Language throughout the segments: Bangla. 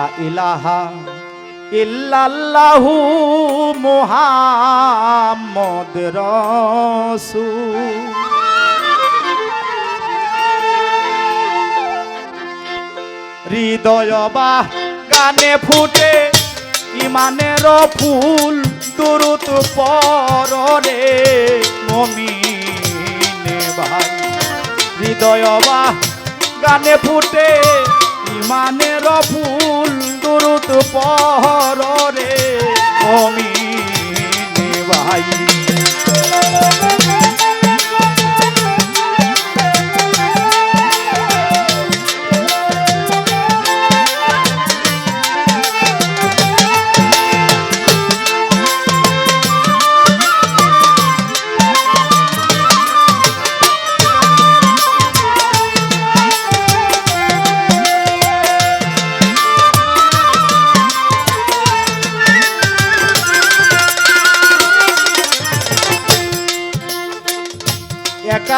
লা ইলাহা ইল্লাল্লাহু মুহাম্মদ রাসূল। হৃদয় বা গানে ফুটে ইমানের ফুল দুরুত পরে মমিনে ভাই। হৃদয় বা গানে ফুটে ইমানের ফুল দুরুত পহরে কমি ভাই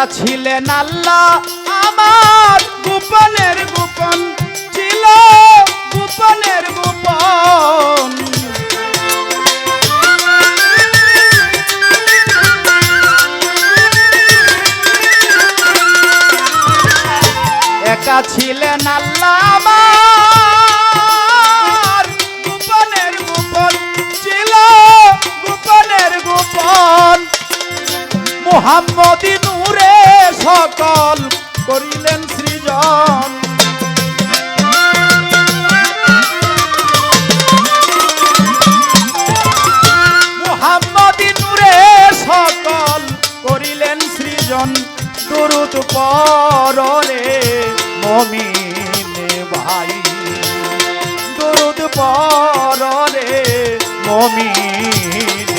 একা ছিলেন আল্লাহ আমার গোপনের গোপন ছিল গোপনের গোপন। একা ছিলেন আল্লাহ পররে মমিনে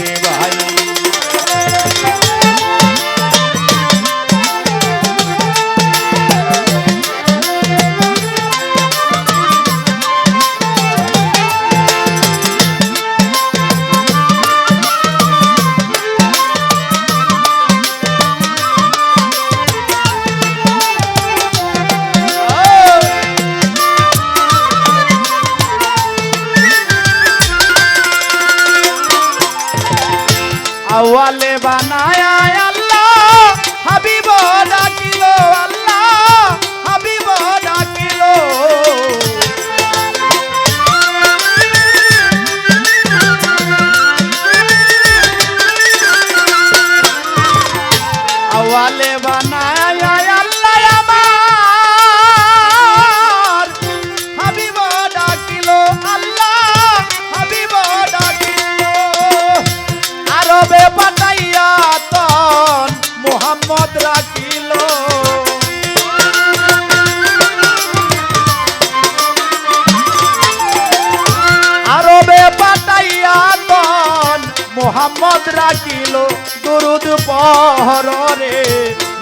মোহাম্মদ রাখিল দুরুদ পহরে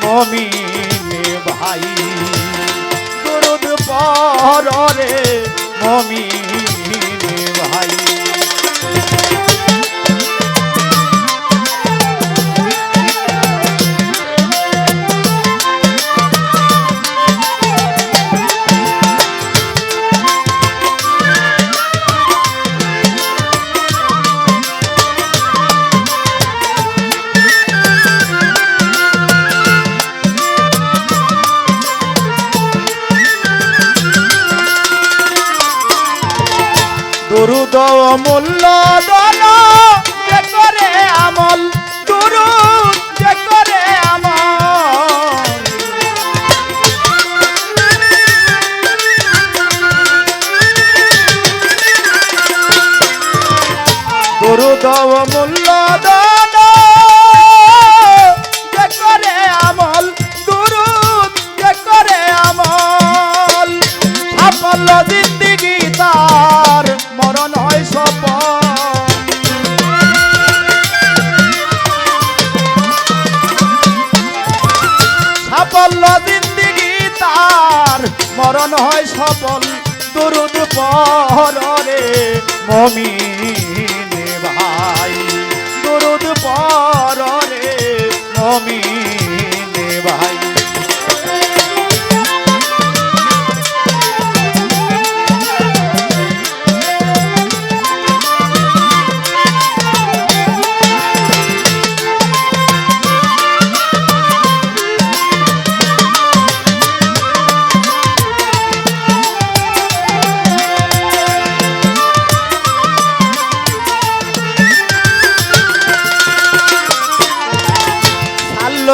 মমিনে ভাই। দুরুদ পহরে মমিনে দুরুদ মূল্য দল যে করে আমল গুরু যে করে আমল। গুরু দুরুদ মূল্য সাফল্য জিন্দিগি তার মরণ হয় সফল দুরুদ পরে মমিনে ভাই দুরুদ পরে মমিনে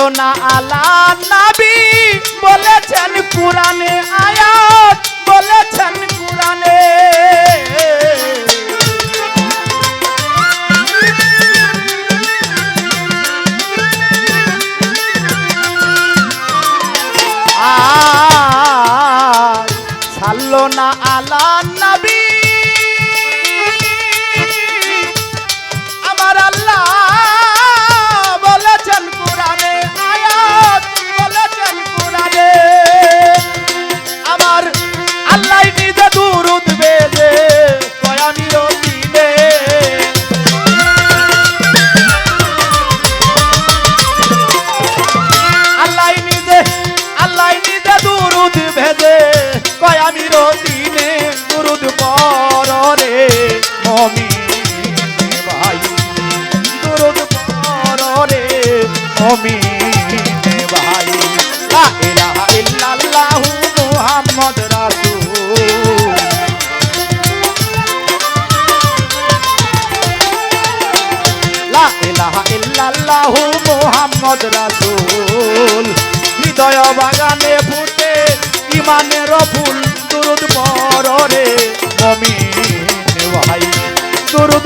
না আলা নাবি বলেছেন কোরআনে আয়াত বলেছেন কোরআনে মমি ভাই লা ইলাহা ইল্লাল্লাহু মুহাম্মদ রাসূল লা ইলাহা ইল্লাল্লাহু মুহাম্মদ রাসূল হৃদয় বাগানে ফুটে ইমানের ফুল দুরুদ পররে মমিন ভাই দুরুদ